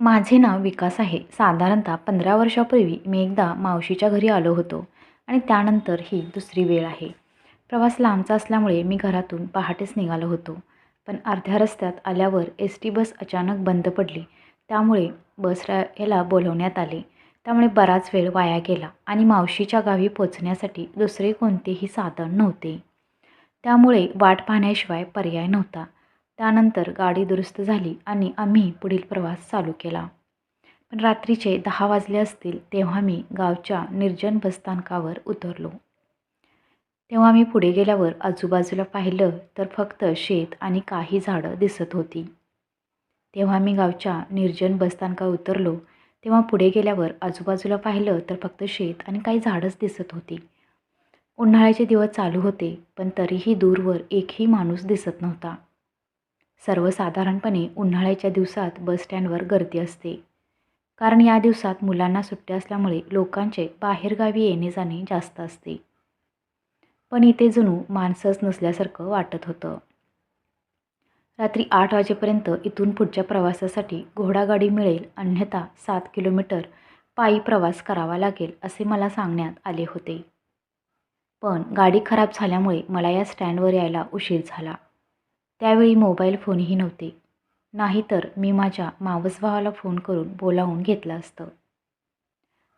माझे नाव विकास आहे. साधारणतः पंधरा वर्षापूर्वी मी एकदा मावशीच्या घरी आलो होतो आणि त्यानंतर ही दुसरी वेळ आहे. प्रवास लांबचा असल्यामुळे मी घरातून पहाटेच निघालो होतो. पण अर्ध्या रस्त्यात आल्यावर एस टी बस अचानक बंद पडली. त्यामुळे बस रा याला बोलवण्यात आले. त्यामुळे बराच वेळ वाया गेला आणि मावशीच्या गावी पोचण्यासाठी दुसरे कोणतेही साधन नव्हते. त्यामुळे वाट पाहण्याशिवाय पर्याय नव्हता. त्यानंतर गाडी दुरुस्त झाली आणि आम्ही पुढील प्रवास चालू केला. पण रात्रीचे दहा वाजले असतील तेव्हा मी गावच्या निर्जन बसस्थानकावर उतरलो. तेव्हा मी पुढे गेल्यावर आजूबाजूला पाहिलं तर फक्त शेत आणि काही झाडं दिसत होती. तेव्हा मी गावच्या निर्जन बसस्थानकावर उतरलो. तेव्हा पुढे गेल्यावर आजूबाजूला पाहिलं तर फक्त शेत आणि काही झाडंच दिसत होती. उन्हाळ्याचे दिवस चालू होते पण तरीही दूरवर एकही माणूस दिसत नव्हता. सर्वसाधारणपणे उन्हाळ्याच्या दिवसात बसस्टँडवर गर्दी असते. कारण या दिवसात मुलांना सुट्ट्या असल्यामुळे लोकांचे बाहेरगावी येणे जाणे जास्त असते. पण इथे जणू माणसंच नसल्यासारखं वाटत होतं. रात्री आठ वाजेपर्यंत इथून पुढच्या प्रवासासाठी घोडागाडी मिळेल अन्यथा सात किलोमीटर पायी प्रवास करावा लागेल असे मला सांगण्यात आले होते. पण गाडी खराब झाल्यामुळे मला या स्टँडवर यायला उशीर झाला. त्यावेळी मोबाईल फोनही नव्हते. नाहीतर मी माझ्या मावस भावाला फोन करून बोलावून घेतलं असतं.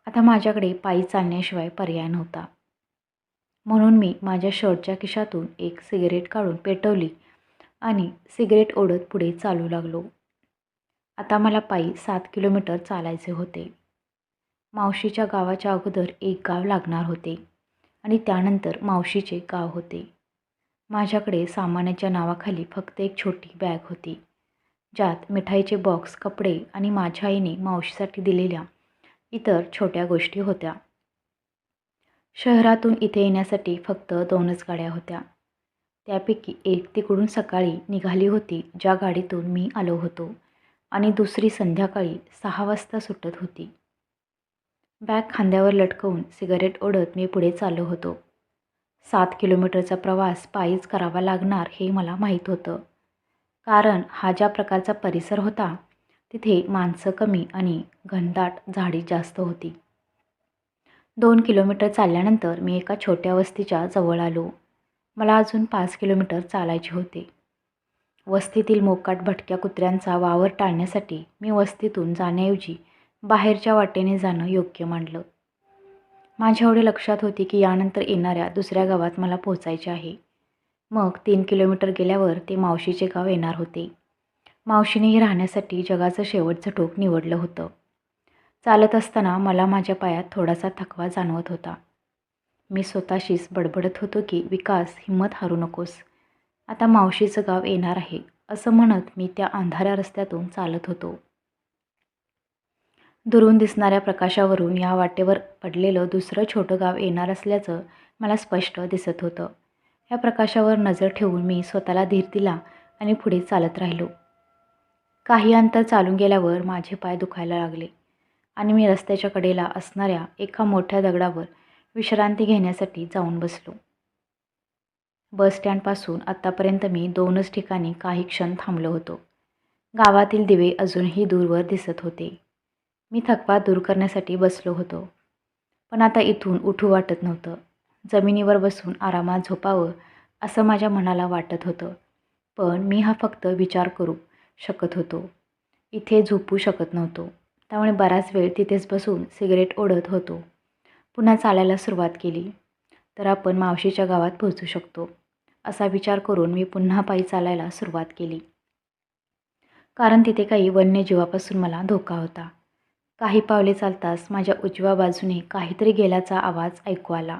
आता माझ्याकडे पायी चालण्याशिवाय पर्याय नव्हता. म्हणून मी माझ्या शर्टच्या खिशातून एक सिगरेट काढून पेटवली आणि सिगरेट ओढत पुढे चालू लागलो. आता मला पायी सात किलोमीटर चालायचे होते. मावशीच्या गावाच्या अगोदर एक गाव लागणार होते आणि त्यानंतर मावशीचे गाव होते. माझ्याकडे सामानाच्या नावाखाली फक्त एक छोटी बॅग होती. ज्यात मिठाईचे बॉक्स कपडे आणि माझ्या आईने मावशीसाठी दिलेल्या इतर छोट्या गोष्टी होत्या. शहरातून इथे येण्यासाठी फक्त दोनच गाड्या होत्या. त्यापैकी एक तिकडून सकाळी निघाली होती ज्या गाडीतून मी आलो होतो आणि दुसरी संध्याकाळी सहा वाजता सुटत होती. बॅग खांद्यावर लटकवून सिगारेट ओढत मी पुढे चाललो होतो. सात किलोमीटरचा प्रवास पायीच करावा लागणार हे मला माहीत होतं. कारण हा ज्या प्रकारचा परिसर होता तिथे माणसं कमी आणि घनदाट झाडी जास्त होती. दोन किलोमीटर चालल्यानंतर मी एका छोट्या वस्तीच्या जवळ आलो. मला अजून पाच किलोमीटर चालायचे होते. वस्तीतील मोकाट भटक्या कुत्र्यांचा वावर टाळण्यासाठी मी वस्तीतून जाण्याऐवजी बाहेरच्या वाटेने जाणं योग्य मानलं. माझ्या एवढे लक्षात होते की यानंतर येणाऱ्या दुसऱ्या गावात मला पोचायचे आहे. मग तीन किलोमीटर गेल्यावर ते मावशीचे गाव येणार होते. मावशीनेही राहण्यासाठी जगाचं शेवटचं टोक निवडलं होतं. चालत असताना मला माझ्या पायात थोडासा थकवा जाणवत होता. मी स्वतःशीच बडबडत होतो की विकास हिंमत हारू नकोस. आता मावशीचं गाव येणार आहे असं म्हणत मी त्या अंधाऱ्या रस्त्यातून चालत होतो. दुरून दिसणाऱ्या प्रकाशावरून या वाटेवर पडलेलं दुसरं छोटं गाव येणार असल्याचं मला स्पष्ट दिसत होतं. या प्रकाशावर नजर ठेवून मी स्वतःला धीर दिला आणि पुढे चालत राहिलो. काही अंतर चालून गेल्यावर माझे पाय दुखायला लागले आणि मी रस्त्याच्या कडेला असणाऱ्या एका मोठ्या दगडावर विश्रांती घेण्यासाठी जाऊन बसलो. बस स्टँडपासून आत्तापर्यंत मी दोनच ठिकाणी काही क्षण थांबलो होतो. गावातील दिवे अजूनही दूरवर दिसत होते. मी थकवा दूर करण्यासाठी बसलो होतो. पण आता इथून उठू वाटत नव्हतं. जमिनीवर बसून आरामात झोपावं असं माझ्या मनाला वाटत होतं. पण मी हा फक्त विचार करू शकत होतो. इथे झोपू शकत नव्हतो. त्यामुळे बराच वेळ तिथेच बसून सिगरेट ओढत होतो. पुन्हा चालायला सुरुवात केली. तर आपण मावशीच्या गावात पोहोचू शकतो असा विचार करून मी पुन्हा पायी चालायला सुरुवात केली. कारण तिथे काही वन्यजीवापासून मला धोका होता. काही पावले चालताच माझ्या उजव्या बाजूने काहीतरी गेल्याचा आवाज ऐकू आला.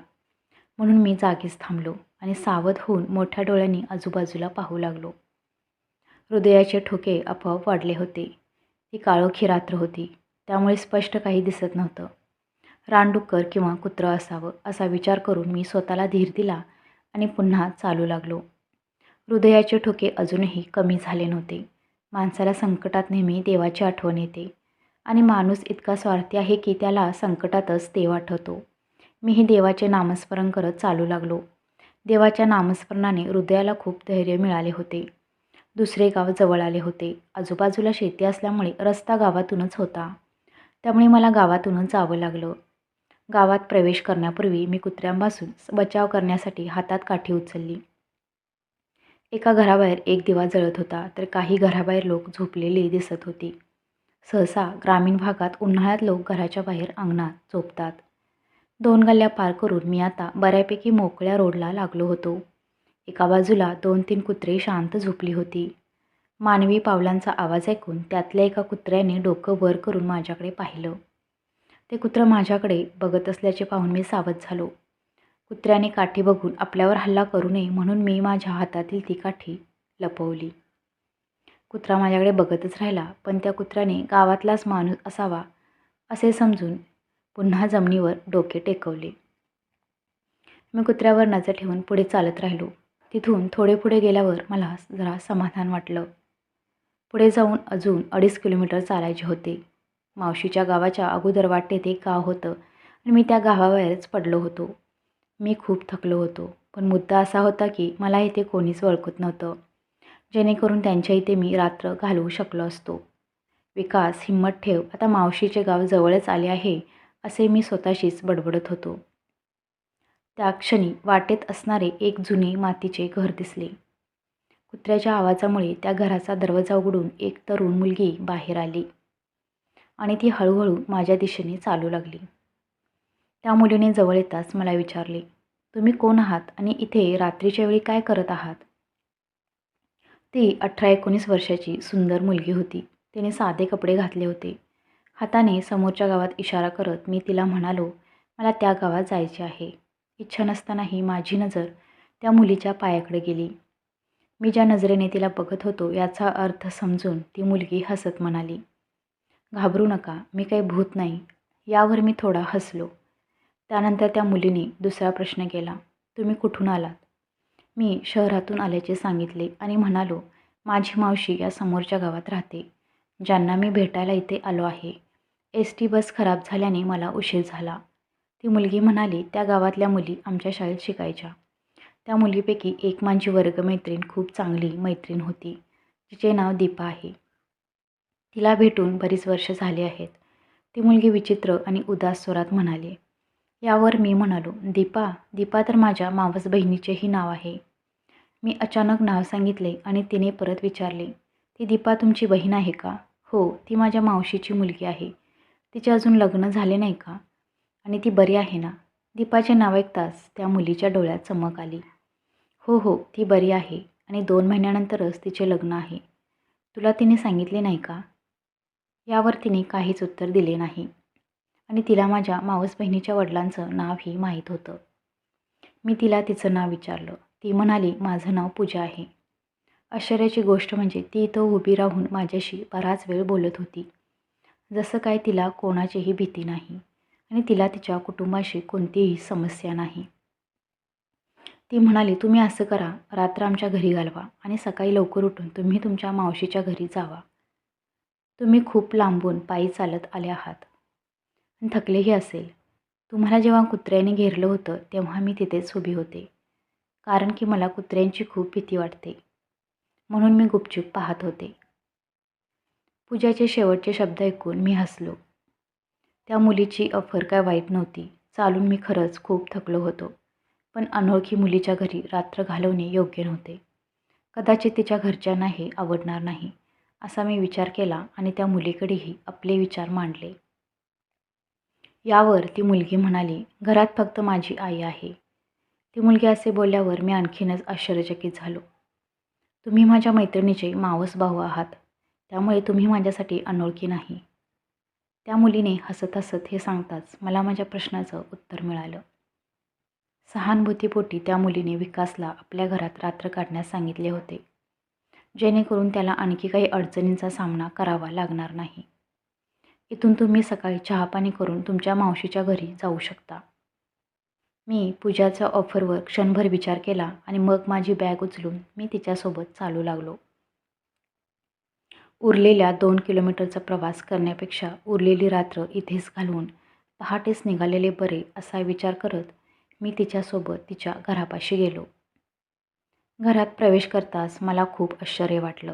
म्हणून मी जागीच थांबलो आणि सावध होऊन मोठ्या डोळ्यांनी आजूबाजूला पाहू लागलो. हृदयाचे ठोके आपोआप वाढले होते. ती काळोखी रात्र होती. त्यामुळे स्पष्ट काही दिसत नव्हतं. रानडुक्कर किंवा कुत्रं असावं असा विचार करून मी स्वतःला धीर दिला आणि पुन्हा चालू लागलो. हृदयाचे ठोके अजूनही कमी झाले नव्हते. माणसाला संकटात नेहमी देवाची आठवण येते. आणि माणूस इतका स्वार्थी आहे की त्याला संकटातच देव आठवतो. मीही देवाचे नामस्मरण करत चालू लागलो. देवाच्या नामस्मरणाने हृदयाला खूप धैर्य मिळाले होते. दुसरे गाव जवळ आले होते. आजूबाजूला शेती असल्यामुळे रस्ता गावातूनच होता. त्यामुळे मला गावातूनच जावं लागलं. गावात प्रवेश करण्यापूर्वी मी कुत्र्यांपासून बचाव करण्यासाठी हातात काठी उचलली. एका घराबाहेर एक दिवा जळत होता तर काही घराबाहेर लोक झोपलेली दिसत होती. सहसा ग्रामीण भागात उन्हाळ्यात लोक घराच्या बाहेर अंगणात झोपतात. दोन गल्ल्या पार करून मी आता बऱ्यापैकी मोकळ्या रोडला लागलो होतो. एका बाजूला दोन तीन कुत्रे शांत झोपली होती. मानवी पावलांचा आवाज ऐकून त्यातल्या एका कुत्र्याने डोकं वर करून माझ्याकडे पाहिलं. ते कुत्रं माझ्याकडे बघत असल्याचे पाहून मी सावध झालो. कुत्र्याने काठी बघून आपल्यावर हल्ला करू नये म्हणून मी माझ्या हातातील ती काठी लपवली. कुत्रा माझ्याकडे बघतच राहिला पण त्या कुत्र्याने गावातलाच माणूस असावा असे समजून पुन्हा जमिनीवर डोके टेकवले. मी कुत्र्यावर नजर ठेवून पुढे चालत राहिलो. तिथून थोडे पुढे गेल्यावर मला जरा समाधान वाटलं. पुढे जाऊन अजून अडीच किलोमीटर चालायचे होते. मावशीच्या गावाच्या अगोदर वाटते ते गाव होतं आणि मी त्या गावाबाहेरच पडलो होतो. मी खूप थकलो होतो पण मुद्दा असा होता की मला इथे कोणीच ओळखत नव्हतं. जेणेकरून त्यांच्या इथे मी रात्र घालवू शकलो असतो. विकास हिंमत ठेव आता मावशीचे गाव जवळच आले आहे असे मी स्वतःशीच बडबडत होतो. त्या क्षणी वाटेत असणारे एक जुने मातीचे घर दिसले. कुत्र्याच्या आवाजामुळे त्या घराचा दरवाजा उघडून एक तरुण मुलगी बाहेर आली आणि ती हळूहळू माझ्या दिशेने चालू लागली. त्या मुलीने जवळ येताच मला विचारले तुम्ही कोण आहात आणि इथे रात्रीच्या वेळी काय करत आहात? ती अठरा एकोणीस वर्षाची सुंदर मुलगी होती. तिने साधे कपडे घातले होते. हाताने समोरच्या गावात इशारा करत मी तिला म्हणालो मला त्या गावात जायचे आहे. इच्छा नसतानाही माझी नजर त्या मुलीच्या पायाकडे गेली. मी ज्या नजरेने तिला बघत होतो याचा अर्थ समजून ती मुलगी हसत म्हणाली घाबरू नका मी काही भूत नाही. यावर मी थोडा हसलो. त्यानंतर त्या मुलीने दुसरा प्रश्न केला तुम्ही कुठून आलात? मी शहरातून आल्याचे सांगितले आणि म्हणालो माझी मावशी या समोरच्या गावात राहते ज्यांना मी भेटायला इथे आलो आहे. एस टी बस खराब झाल्याने मला उशीर झाला. ती मुलगी म्हणाली त्या गावातल्या मुली आमच्या शाळेत शिकायच्या. त्या मुलीपैकी एक माझी वर्गमैत्रीण खूप चांगली मैत्रीण होती तिचे नाव दीपा आहे. तिला भेटून बरीच वर्ष झाली आहेत. ती मुलगी विचित्र आणि उदास स्वरात म्हणाली यावर मी म्हणालो दीपा दीपा तर माझ्या मावस बहिणीचेही नाव आहे. मी अचानक नाव सांगितले आणि तिने परत विचारले ती दीपा तुमची बहीण आहे का? हो ती माझ्या मावशीची मुलगी आहे. तिचे अजून लग्न झाले नाही का? आणि ती बरी आहे ना? दीपाचे नाव ऐकताच त्या मुलीच्या डोळ्यात चमक आली. हो हो ती बरी आहे आणि दोन महिन्यानंतरच तिचे लग्न आहे. तुला तिने सांगितले नाही का? यावर तिने काहीच उत्तर दिले नाही. आणि तिला माझ्या मावस बहिणीच्या वडिलांचं नावही माहीत होतं. मी तिला तिचं नाव विचारलं. ती म्हणाली माझं नाव पूजा आहे. आश्चर्याची गोष्ट म्हणजे ती इथं उभी राहून माझ्याशी बराच वेळ बोलत होती. जसं काय तिला कोणाचीही भीती नाही आणि तिला तिच्या कुटुंबाशी कोणतीही समस्या नाही. ती म्हणाली तुम्ही असं करा रात्र आमच्या घरी घालवा आणि सकाळी लवकर उठून तुम्ही तुमच्या मावशीच्या घरी जावा. तुम्ही खूप लांबून पायी चालत आले आहात. थकलेही असेल. तुम्हाला जेव्हा कुत्र्याने घेरलं होतं तेव्हा मी तिथेच उभी होते. कारण की मला कुत्र्यांची खूप भीती वाटते. म्हणून मी गुपचूप पाहत होते. पूजाचे शेवटचे शब्द ऐकून मी हसलो. त्या मुलीची अफर काय वाईट नव्हती. चालून मी खरंच खूप थकलो होतो. पण अनोळखी मुलीच्या घरी रात्र घालवणे योग्य नव्हते. कदाचित तिच्या घरच्यांना हे आवडणार नाही असा मी विचार केला आणि त्या मुलीकडेही आपले विचार मांडले. यावर ती मुलगी म्हणाली घरात फक्त माझी आई आहे. ती मुलगी असे बोलल्यावर मी आणखीनच आश्चर्यचकित झालो. तुम्ही माझ्या मैत्रिणीचे मावस भाऊ आहात. त्यामुळे तुम्ही माझ्यासाठी अनोळखी नाही. त्या मुलीने हसत हसत हे सांगताच मला माझ्या प्रश्नाचं उत्तर मिळालं. सहानुभूतीपोटी त्या मुलीने विकासला आपल्या घरात रात्र काढण्यास सांगितले होते जेणेकरून त्याला आणखी काही अडचणींचा सामना करावा लागणार नाही. इथून तुम्ही सकाळी चहापाणी करून तुमच्या मावशीच्या घरी जाऊ शकता. मी पूजाच्या ऑफरवर क्षणभर विचार केला आणि मग माझी बॅग उचलून मी तिच्यासोबत चालू लागलो. उरलेल्या दोन किलोमीटरचा प्रवास करण्यापेक्षा उरलेली रात्र इथेच घालवून पहाटेच निघालेले बरे असा विचार करत मी तिच्यासोबत तिच्या घरापाशी गेलो. घरात प्रवेश करताच मला खूप आश्चर्य वाटलं.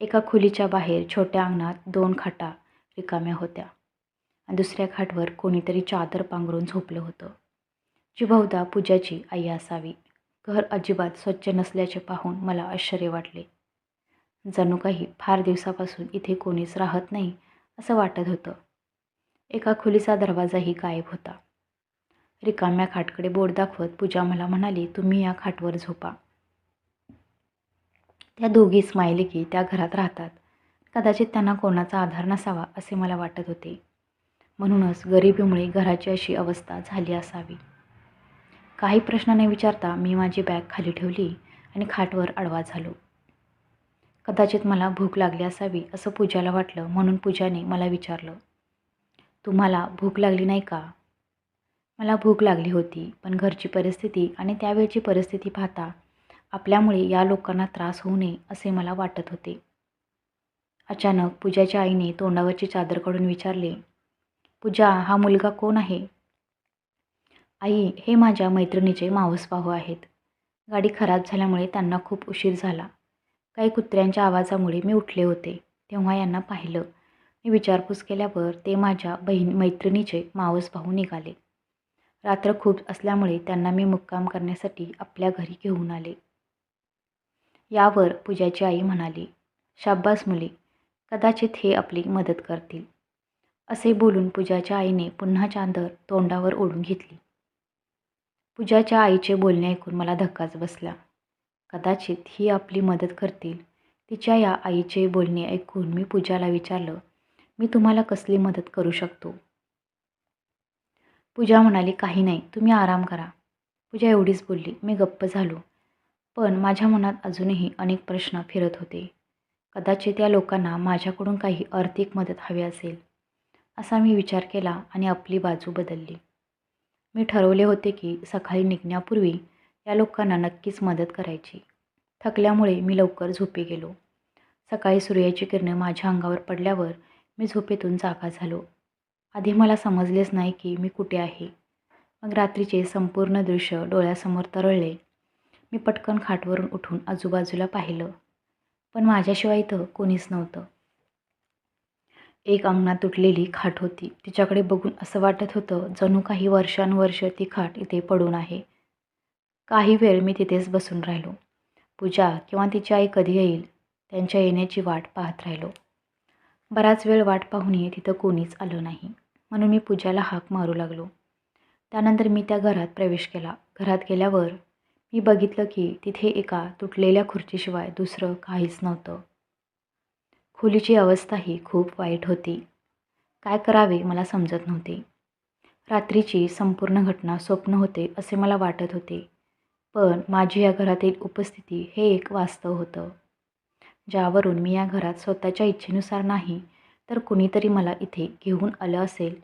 एका खोलीच्या बाहेर छोट्या अंगणात दोन खाटा रिकाम्या होत्या. आणि दुसऱ्या खाटवर कोणीतरी चादर पांघरून झोपलं होतं. जी बहुधा पूजाची आई असावी. घर अजिबात स्वच्छ नसल्याचे पाहून मला आश्चर्य वाटले. जणू काही फार दिवसापासून इथे कोणीच राहत नाही असं वाटत होतं. एका खोलीचा दरवाजाही गायब होता. रिकाम्या खाटकडे बोट दाखवत पूजा मला म्हणाली तुम्ही या खाटवर झोपा. त्या दोघी स्माइली की त्या घरात राहतात. कदाचित त्यांना कोणाचा आधार नसावा असे मला वाटत होते. म्हणूनच गरिबीमुळे घराची अशी अवस्था झाली असावी. काही प्रश्न न विचारता मी माझी बॅग खाली ठेवली आणि खाटवर आडवा झालो. कदाचित मला भूक लागली असावी असं पूजाला वाटलं म्हणून पूजाने मला विचारलं तुम्हाला भूक लागली नाही का? मला भूक लागली होती पण घरची परिस्थिती आणि त्यावेळची परिस्थिती पाहता आपल्यामुळे या लोकांना त्रास होऊ नये असे मला वाटत होते. अचानक पूजाच्या आईने तोंडावरची चादर काढून विचारले पूजा हा मुलगा कोण आहे? आई हे माझ्या मैत्रिणीचे मावसभाऊ आहेत. गाडी खराब झाल्यामुळे त्यांना खूप उशीर झाला. काही कुत्र्यांच्या आवाजामुळे मी उठले होते तेव्हा यांना पाहिलं. मी विचारपूस केल्यावर ते माझ्या बहीण मैत्रिणीचे मावसभाऊ निघाले. रात्र खूप असल्यामुळे त्यांना मी मुक्काम करण्यासाठी आपल्या घरी घेऊन आले. यावर पूजाची आई म्हणाली शाब्बास मुली कदाचित हे आपली मदत करतील. असे बोलून पूजाच्या आईने पुन्हा चादर तोंडावर ओढून घेतली. पूजाच्या आईचे बोलणे ऐकून मला धक्काच बसला. कदाचित ही आपली मदत करतील. तिच्या या आईचे बोलणे ऐकून मी पूजाला विचारलं मी तुम्हाला कसली मदत करू शकतो? पूजा म्हणाली काही नाही तुम्ही आराम करा. पूजा एवढीच बोलली मी गप्प झालो. पण माझ्या मनात अजूनही अनेक प्रश्न फिरत होते. कदाचित या लोकांना माझ्याकडून काही आर्थिक मदत हवी असेल असा मी विचार केला आणि आपली बाजू बदलली. मी ठरवले होते की सकाळी निघण्यापूर्वी या लोकांना नक्कीच मदत करायची. थकल्यामुळे मी लवकर झोपी गेलो. सकाळी सूर्याची किरणे माझ्या अंगावर पडल्यावर मी झोपेतून जागा झालो. आधी मला समजलेच नाही की मी कुठे आहे. मग रात्रीचे संपूर्ण दृश्य डोळ्यासमोर तरळले. मी पटकन खाटवरून उठून आजूबाजूला पाहिलं. पण माझ्याशिवाय इथं कोणीच नव्हतं. एक अंगणात तुटलेली खाट होती. तिच्याकडे बघून असं वाटत होतं जणू काही वर्षानुवर्ष ती खाट इथे पडून आहे. काही वेळ मी तिथेच बसून राहिलो. पूजा किंवा तिची आई कधी येईल त्यांच्या येण्याची वाट पाहत राहिलो. बराच वेळ वाट पाहूनही तिथं कोणीच आलं नाही. म्हणून मी पूजाला हाक मारू लागलो. त्यानंतर मी त्या घरात प्रवेश केला. घरात गेल्यावर मी बघितलं की तिथे एका तुटलेल्या खुर्चीशिवाय दुसरं काहीच नव्हतं. खोलीची अवस्थाही खूप वाईट होती. काय करावे मला समजत नव्हते. रात्रीची संपूर्ण घटना स्वप्न होते असे मला वाटत होते. पण माझी या घरातील उपस्थिती हे एक वास्तव होतं. ज्यावरून मी या घरात स्वतःच्या इच्छेनुसार नाही तर कुणीतरी मला इथे घेऊन आलं असेल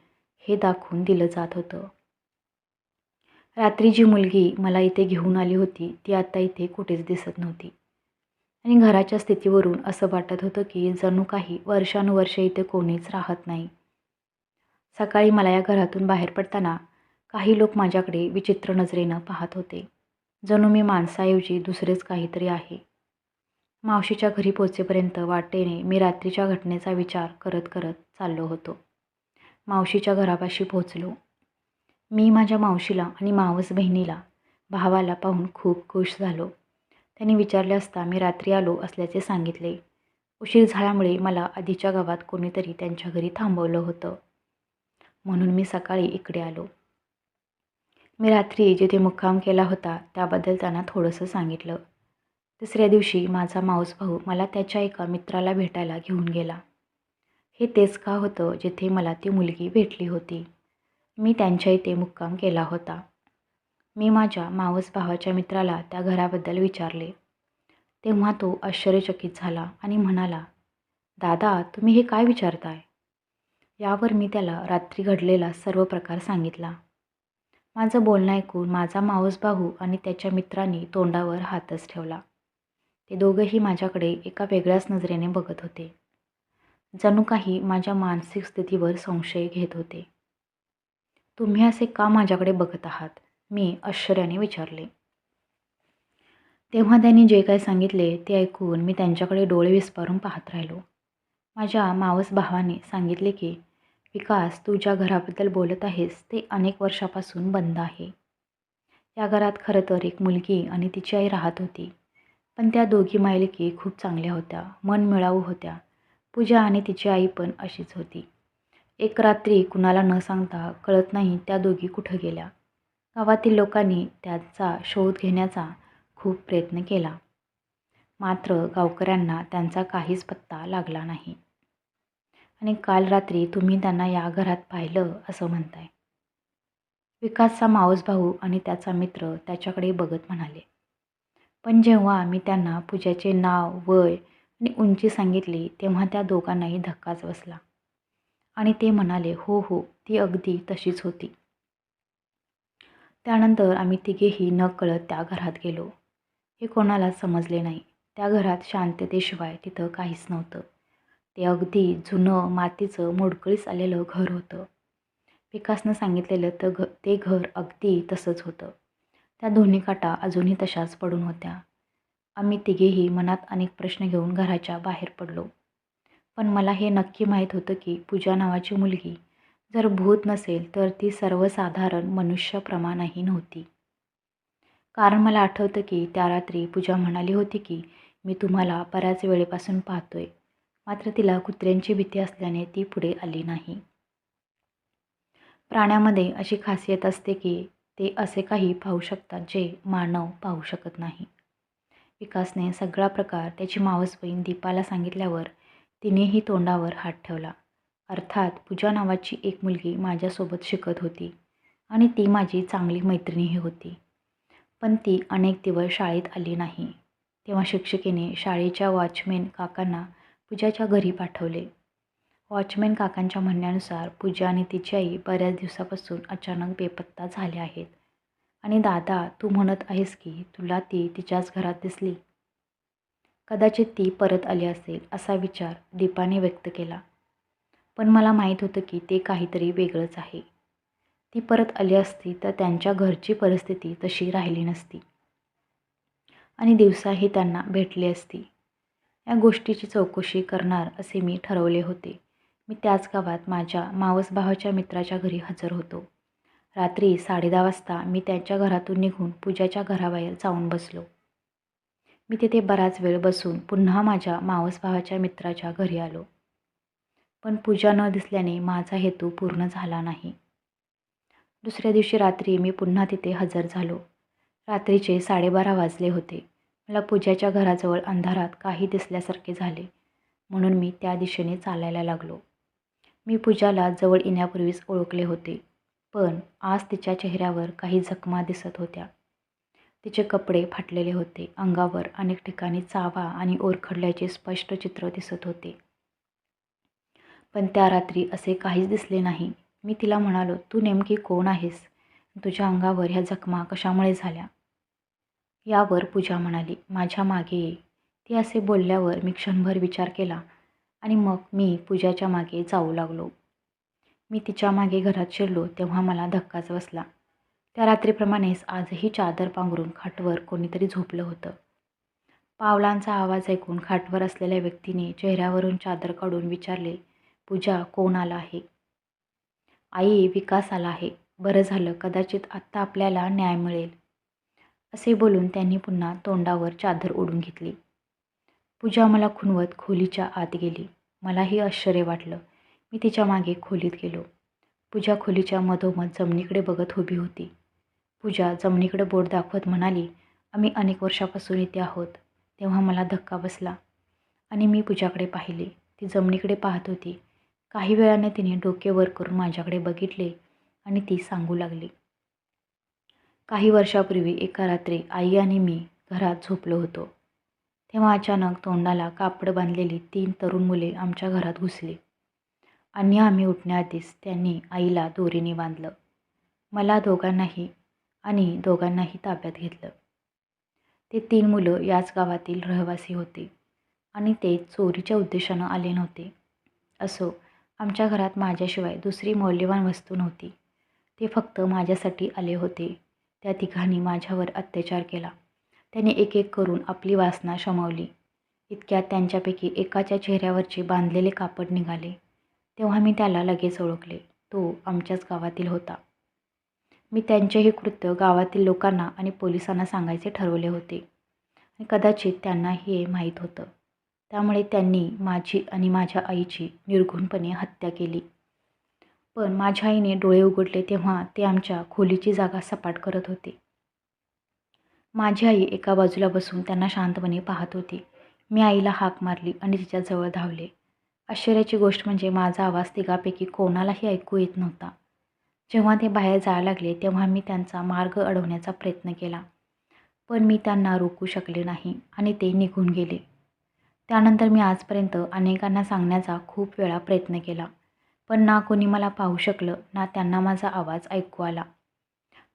हे दाखवून दिलं जात होतं. रात्री जी मुलगी मला इथे घेऊन आली होती ती आता इथे कुठेच दिसत नव्हती. आणि घराच्या स्थितीवरून असं वाटत होतं की जणू काही वर्षानुवर्षे इथे कोणीच राहत नाही. सकाळी मला या घरातून बाहेर पडताना काही लोक माझ्याकडे विचित्र नजरेनं पाहत होते. जणू मी माणसाऐवजी दुसरेच काहीतरी आहे. मावशीच्या घरी पोचेपर्यंत वाटेने मी रात्रीच्या घटनेचा विचार करत करत चाललो होतो. मावशीच्या घरापाशी पोचलो. मी माझ्या मावशीला आणि मावस बहिणीला भावाला पाहून खूप खुश झालो. त्यांनी विचारले असता मी रात्री आलो असल्याचे सांगितले. उशीर झाल्यामुळे मला आधीच्या गावात कोणीतरी त्यांच्या घरी थांबवलं होतं. म्हणून मी सकाळी इकडे आलो. मी रात्री जिथे मुक्काम केला होता त्याबद्दल त्यांना थोडंसं सांगितलं. तिसऱ्या दिवशी माझा माऊस भाऊ मला त्याच्या एका मित्राला भेटायला घेऊन गेला. हे तेच का होतं जिथे मला ती मुलगी भेटली होती? मी त्यांच्या इथे मुक्काम केला होता. मी माझ्या मावस भावाच्या मित्राला त्या घराबद्दल विचारले. तेव्हा तो आश्चर्यचकित झाला आणि म्हणाला दादा तुम्ही हे काय विचारताय? यावर मी त्याला रात्री घडलेला सर्व प्रकार सांगितला. माझं बोलणं ऐकून माझा मावस भाऊ आणि त्याच्या मित्रांनी तोंडावर हातच ठेवला. ते दोघंही माझ्याकडे एका वेगळ्याच नजरेने बघत होते. जणू काही माझ्या मानसिक स्थितीवर संशय घेत होते. तुम्ही असे का माझ्याकडे बघत आहात? मी आश्चर्याने विचारले. तेव्हा त्यांनी जे काय सांगितले ते ऐकून मी त्यांच्याकडे डोळे विस्पारून पाहत राहिलो. माझ्या मावस भावाने सांगितले की विकास तू ज्या घराबद्दल बोलत आहेस ते अनेक वर्षापासून बंद आहे. या घरात खरं तर एक मुलगी आणि तिची आई राहत होती. पण त्या दोघी मायलकी खूप चांगल्या होत्या मन मिळावू होत्या. पूजा आणि तिची आई पण अशीच होती. एक रात्री कुणाला न सांगता कळत नाही त्या दोघी कुठं गेल्या. गावातील लोकांनी त्याचा शोध घेण्याचा खूप प्रयत्न केला. मात्र गावकऱ्यांना त्यांचा काहीच पत्ता लागला नाही. आणि काल रात्री तुम्ही त्यांना या घरात पाहिलं असं म्हणताय. विकासचा मावस भाऊ आणि त्याचा मित्र त्याच्याकडे बघत म्हणाले. पण जेव्हा मी त्यांना पूजाचे नाव वय आणि उंची सांगितली तेव्हा त्या दोघांनाही धक्काच बसला. आणि ते म्हणाले हो हो ती अगदी तशीच होती. त्यानंतर आम्ही तिघेही न कळत त्या घरात गेलो. हे कोणालाच समजले नाही. त्या घरात शांततेशिवाय तिथं काहीच नव्हतं. ते अगदी जुनं मातीचं मोडकळीस आलेलं घर होतं. विकासनं सांगितलेलं तर घ ते घर अगदी तसंच होतं. त्या दोन्ही काटा अजूनही तशाच पडून होत्या. आम्ही तिघेही मनात अनेक प्रश्न घेऊन घराच्या बाहेर पडलो. पण मला हे नक्की माहीत होतं की पूजा नावाची मुलगी जर भूत नसेल तर ती सर्वसाधारण मनुष्याप्रमाणेही नव्हती. कारण मला आठवतं की त्या रात्री पूजा म्हणाली होती की मी तुम्हाला बऱ्याच वेळेपासून पाहतोय. मात्र तिला कुत्र्यांची भीती असल्याने ती पुढे आली नाही. प्राण्यामध्ये अशी खासियत असते की ते असे काही पाहू शकतात जे मानव पाहू शकत नाही. विकासने सगळा प्रकार त्याची मावस बहीण दीपाला सांगितल्यावर तिनेही तोंडावर हात ठेवला. अर्थात पूजा नावाची एक मुलगी माझ्यासोबत शिकत होती आणि ती माझी चांगली मैत्रिणीही होती. पण ती अनेक दिवस शाळेत आली नाही. तेव्हा शिक्षिकेने शाळेच्या वॉचमेन काकांना पूजाच्या घरी पाठवले. वॉचमॅन काकांच्या म्हणण्यानुसार पूजा आणि तिची आई बऱ्याच दिवसापासून अचानक बेपत्ता झाल्या आहेत. आणि दादा तू म्हणत आहेस की तुला ती तिच्याच घरात दिसली कदाचित ती परत आली असेल असा विचार दीपाने व्यक्त केला. पण मला माहीत होतं की ते काहीतरी वेगळंच आहे. ती परत आली असती तर त्यांच्या घरची परिस्थिती तशी राहिली नसती. आणि दिवसाही त्यांना भेटली असती. या गोष्टीची चौकशी करणार असे मी ठरवले होते. मी त्याच गावात माझ्या मावस भावाच्या मित्राच्या घरी हजर होतो. रात्री साडेदहा वाजता मी त्यांच्या घरातून निघून पूजाच्या घराबाहेर जाऊन बसलो. मी तिथे बराच वेळ बसून पुन्हा माझ्या मावस भावाच्या मित्राच्या घरी आलो. पण पूजा न दिसल्याने माझा हेतू पूर्ण झाला नाही. दुसऱ्या दिवशी रात्री मी पुन्हा तिथे हजर झालो. रात्रीचे साडेबारा वाजले होते. मला पूजाच्या घराजवळ अंधारात काही दिसल्यासारखे झाले म्हणून मी त्या दिशेने चालायला लागलो. मी पूजाला जवळ येण्यापूर्वीच ओळखले होते पण आज तिच्या चेहऱ्यावर काही जखमा दिसत होत्या. तिचे कपडे फाटलेले होते. अंगावर अनेक ठिकाणी चावा आणि ओरखडल्याचे स्पष्ट चित्र दिसत होते. पण त्या रात्री असे काहीच दिसले नाही. मी तिला म्हणालो तू नेमकी कोण आहेस? तुझ्या अंगावर ह्या जखमा कशामुळे झाल्या? यावर पूजा म्हणाली माझ्या मागे ये. ती असे बोलल्यावर मी क्षणभर विचार केला आणि मग मी पूजाच्या मागे जाऊ लागलो. मी तिच्यामागे घरात शिरलो तेव्हा मला धक्काच बसला. त्या रात्रीप्रमाणेच आजही चादर पांघरून खाटवर कोणीतरी झोपलं होतं. पावलांचा आवाज ऐकून खाटवर असलेल्या व्यक्तीने चेहऱ्यावरून चादर काढून विचारले पूजा कोण आला आहे? आई विकास आला आहे. बरं झालं कदाचित आत्ता आपल्याला न्याय मिळेल. असे बोलून त्यांनी पुन्हा तोंडावर चादर ओढून घेतली. पूजा मला खुणवत खोलीच्या आत गेली. मलाही आश्चर्य वाटलं. मी तिच्यामागे खोलीत गेलो. पूजा खोलीच्या मधोमध जमिनीकडे बघत उभी होती. पूजा जमिनीकडे बोट दाखवत म्हणाली आम्ही अनेक वर्षापासून इथे आहोत. तेव्हा मला धक्का बसला आणि मी पूजाकडे पाहिले. ती जमिनीकडे पाहत होती. काही वेळाने तिने डोके वर करून माझ्याकडे बघितले आणि ती सांगू लागली. काही वर्षापूर्वी एका रात्री आई आणि मी घरात झोपलो होतो. तेव्हा अचानक तोंडाला कापड बांधलेली तीन तरुण मुले आमच्या घरात घुसली. आणि आम्ही उठण्याआधीच त्यांनी आईला दोरीने बांधलं. मला दोघांनाही आणि दोघांनाही ताब्यात घेतलं. ते तीन मुलं याच गावातील रहिवासी होते आणि ते चोरीच्या उद्देशानं आले नव्हते. असो आमच्या घरात माझ्याशिवाय दुसरी मौल्यवान वस्तू नव्हती. ते फक्त माझ्यासाठी आले होते. त्या तिघांनी माझ्यावर अत्याचार केला. त्याने एक एक करून आपली वासना शमवली. इतक्यात त्यांच्यापैकी एकाच्या चेहऱ्यावरचे बांधलेले कापड निघाले. तेव्हा मी त्याला लगेच ओळखले. तो आमच्याच गावातील होता. मी त्यांचेही कृत्य गावातील लोकांना आणि पोलिसांना सांगायचे ठरवले होते. आणि कदाचित त्यांना हे माहीत होतं. त्यामुळे त्यांनी माझी आणि माझ्या आईची निर्घुणपणे हत्या केली. पण माझ्या आईने डोळे उघडले तेव्हा ते आमच्या खोलीची जागा सपाट करत होते. माझी आई एका बाजूला बसून त्यांना शांतपणे पाहत होती. मी आईला हाक मारली आणि तिच्याजवळ धावले. आश्चर्याची गोष्ट म्हणजे माझा आवाज तिघापैकी कोणालाही ऐकू येत नव्हता. जेव्हा ते बाहेर जायला लागले तेव्हा मी त्यांचा मार्ग अडवण्याचा प्रयत्न केला. पण मी त्यांना रोखू शकले नाही आणि ते निघून गेले. त्यानंतर मी आजपर्यंत अनेकांना सांगण्याचा खूप वेळा प्रयत्न केला पण ना कोणी मला पाहू शकलं ना त्यांना माझा आवाज ऐकू आला.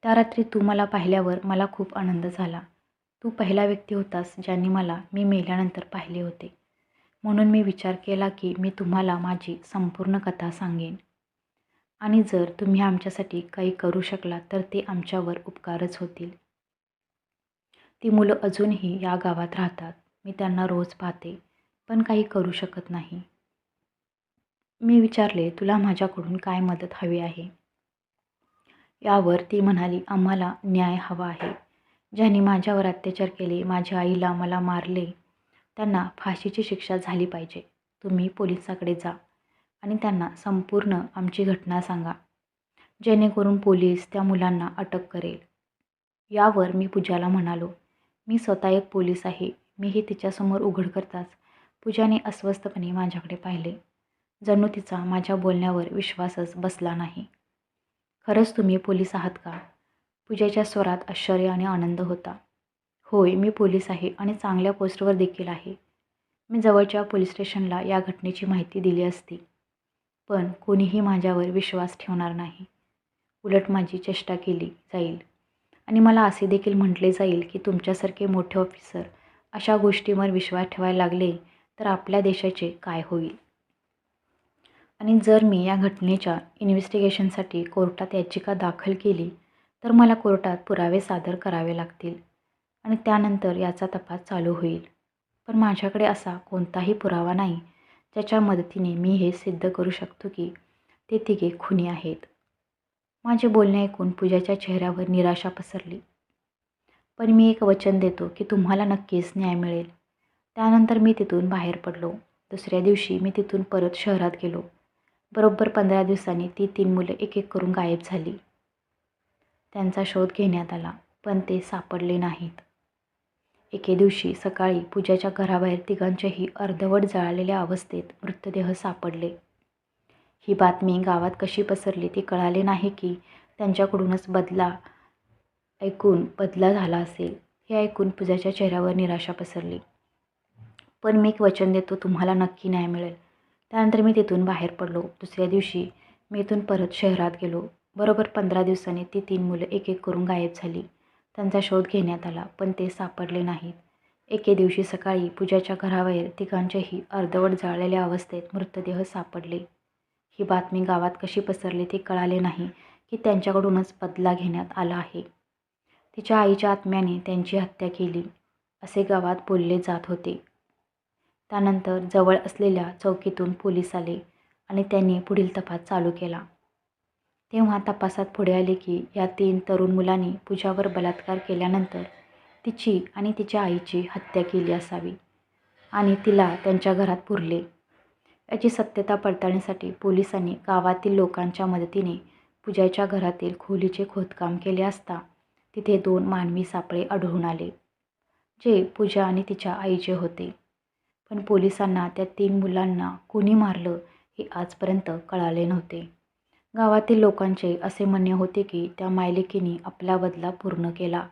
त्या रात्री तू मला पाहिल्यावर मला खूप आनंद झाला. तू पहिला व्यक्ती होतास ज्यांनी मला मी मेल्यानंतर पाहिले होते. म्हणून मी विचार केला की मी तुम्हाला माझी संपूर्ण कथा सांगेन. आणि जर तुम्ही आमच्यासाठी काही करू शकला तर ते आमच्यावर उपकारच होतील. ती मुलं अजूनही या गावात राहतात. मी त्यांना रोज पाहते पण काही करू शकत नाही. मी विचारले तुला माझ्याकडून काय मदत हवी आहे? यावर ती म्हणाली आम्हाला न्याय हवा आहे. ज्यांनी माझ्यावर अत्याचार केले माझ्या आईला मला मारले त्यांना फाशीची शिक्षा झाली पाहिजे. तुम्ही पोलिसाकडे जा. आणि त्यांना संपूर्ण आमची घटना सांगा. जेणेकरून पोलीस त्या मुलांना अटक करेल. यावर मी पूजाला म्हणालो मी स्वतः एक पोलीस आहे. मी हे तिच्यासमोर उघड करताच पूजाने अस्वस्थपणे माझ्याकडे पाहिले. जणू तिचा माझ्या बोलण्यावर विश्वासच बसला नाही. खरंच तुम्ही पोलीस आहात का? पूजेच्या स्वरात आश्चर्य आणि आनंद होता. होय मी पोलीस आहे आणि चांगल्या पोस्टवर देखील आहे. मी जवळच्या पोलीस स्टेशनला या घटनेची माहिती दिली असती. पण कोणीही माझ्यावर विश्वास ठेवणार नाही. उलट माझी चेष्टा केली जाईल. आणि मला असे देखील म्हटले जाईल की तुमच्यासारखे मोठे ऑफिसर अशा गोष्टींवर विश्वास ठेवायला लागले तर आपल्या देशाचे काय होईल? आणि जर मी या घटनेच्या इन्व्हेस्टिगेशनसाठी कोर्टात याचिका दाखल केली तर मला कोर्टात पुरावे सादर करावे लागतील. आणि त्यानंतर याचा तपास चालू होईल. पण माझ्याकडे असा कोणताही पुरावा नाही. ज्याच्या मदतीने मी हे सिद्ध करू शकतो की ते तिघे खुनी आहेत. माझे बोलणे ऐकून पूजाच्या चेहऱ्यावर निराशा पसरली. पण मी एक वचन देतो की तुम्हाला नक्कीच न्याय मिळेल. त्यानंतर मी तिथून बाहेर पडलो. दुसऱ्या दिवशी मी तिथून परत शहरात गेलो. बरोबर पंधरा दिवसांनी ती तीन मुलं एक एक करून गायब झाली. त्यांचा शोध घेण्यात आला पण ते सापडले नाहीत. एके दिवशी सकाळी पूजाच्या घराबाहेर तिघांचेही अर्धवट जळालेल्या अवस्थेत मृतदेह सापडले. ही बातमी गावात कशी पसरली ती कळाले नाही की त्यांच्याकडूनच बदला ऐकून बदला झाला असेल हे ऐकून पूजाच्या चेहऱ्यावर निराशा पसरली. पण मी एक वचन देतो तुम्हाला नक्की न्याय मिळेल. त्यानंतर मी तिथून बाहेर पडलो. दुसऱ्या दिवशी मी इथून परत शहरात गेलो. बरोबर पंधरा दिवसांनी ती तीन मुलं एक एक करून गायब झाली. त्यांचा शोध घेण्यात आला पण ते सापडले नाहीत. एके दिवशी सकाळी पूजाच्या घराबाहेर तिघांचेही अर्धवट जाळलेल्या अवस्थेत मृतदेह सापडले. ही बातमी गावात कशी पसरली ते कळाले नाही की त्यांच्याकडूनच बदला घेण्यात आला आहे. तिच्या आईच्या आत्म्याने त्यांची हत्या केली असे गावात बोलले जात होते. त्यानंतर जवळ असलेल्या चौकीतून पोलीस आले आणि त्यांनी पुढील तपास चालू केला. तेव्हा तपासात पुढे आले की या तीन तरुण मुलांनी पूजावर बलात्कार केल्यानंतर तिची आणि तिच्या आईची हत्या केली असावी आणि तिला त्यांच्या घरात पुरले. याची सत्यता पडताळण्यासाठी पोलिसांनी गावातील लोकांच्या मदतीने पूजाच्या घरातील खोलीचे खोदकाम केले असता तिथे दोन मानवी सापळे आढळून आले जे पूजा आणि तिच्या आईचे होते. पण पोलिसांना त्या तीन मुलांना कोणी मारलं हे आजपर्यंत कळाले नव्हते. गावातील लोकांचे असे म्हणणे होते की त्या मायलेकीने आपला बदला पूर्ण केला.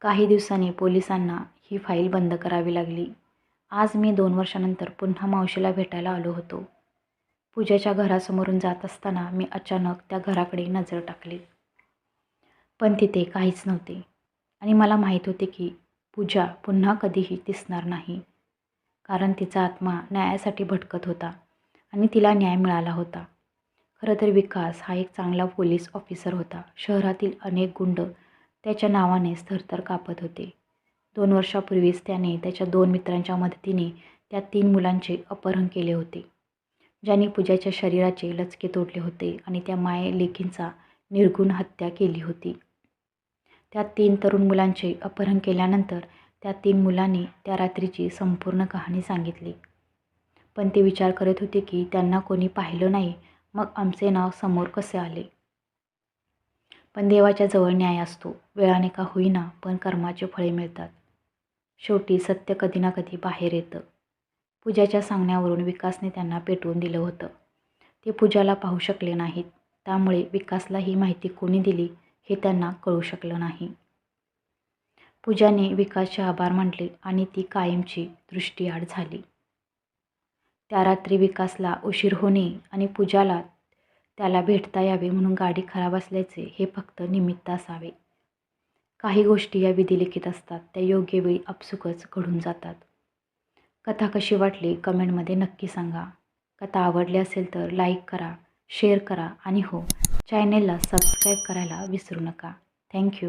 काही दिवसांनी पोलिसांना ही फाईल बंद करावी लागली. आज मी दोन वर्षानंतर पुन्हा मावशीला भेटायला आलो होतो. पूजाच्या घरासमोरून जात असताना मी अचानक त्या घराकडे नजर टाकली. पण तिथे काहीच नव्हते. आणि मला माहीत होते की पूजा पुन्हा कधीही दिसणार नाही. कारण तिचा आत्मा न्यायासाठी भटकत होता आणि तिला न्याय मिळाला होता. खरं तर विकास हा एक चांगला पोलीस ऑफिसर होता. शहरातील अनेक गुंड त्याच्या नावानेच थरथर कापत होते. दोन वर्षापूर्वीच त्याने त्याच्या दोन मित्रांच्या मदतीने त्या तीन मुलांचे अपहरण केले होते ज्यांनी पूजाच्या शरीराचे लचके तोडले होते आणि त्या मायलेखींचा निर्गुण हत्या केली होती. त्या तीन तरुण मुलांचे अपहरण केल्यानंतर त्या तीन मुलांनी त्या रात्रीची संपूर्ण कहाणी सांगितली. पण ते विचार करत होते की त्यांना कोणी पाहिलं नाही मग आमचे नाव समोर कसे आले? पण देवाच्या जवळ न्याय असतो. वेळाने का होईना पण कर्माचे फळे मिळतात. शेवटी सत्य कधी ना कधी बाहेर येतं. पूजाच्या सांगण्यावरून विकासने त्यांना पेटवून दिलं होतं. ते पूजाला पाहू शकले नाहीत. त्यामुळे विकासला ही माहिती कोणी दिली हे त्यांना कळू शकलं नाही. पूजाने विकासचे आभार मानले आणि ती कायमची दृष्टीआड झाली. त्या रात्री विकासला उशीर होणे आणि पूजाला त्याला भेटता यावे म्हणून गाडी खराब असल्याचे हे फक्त निमित्त असावे. काही गोष्टी या विधिलिखित असतात त्या योग्य वेळी आपसुकच घडून जातात. कथा कशी वाटली कमेंटमध्ये नक्की सांगा. कथा आवडली असेल तर लाईक करा शेअर करा आणि हो चॅनेलला सबस्क्राईब करायला विसरू नका. थँक्यू.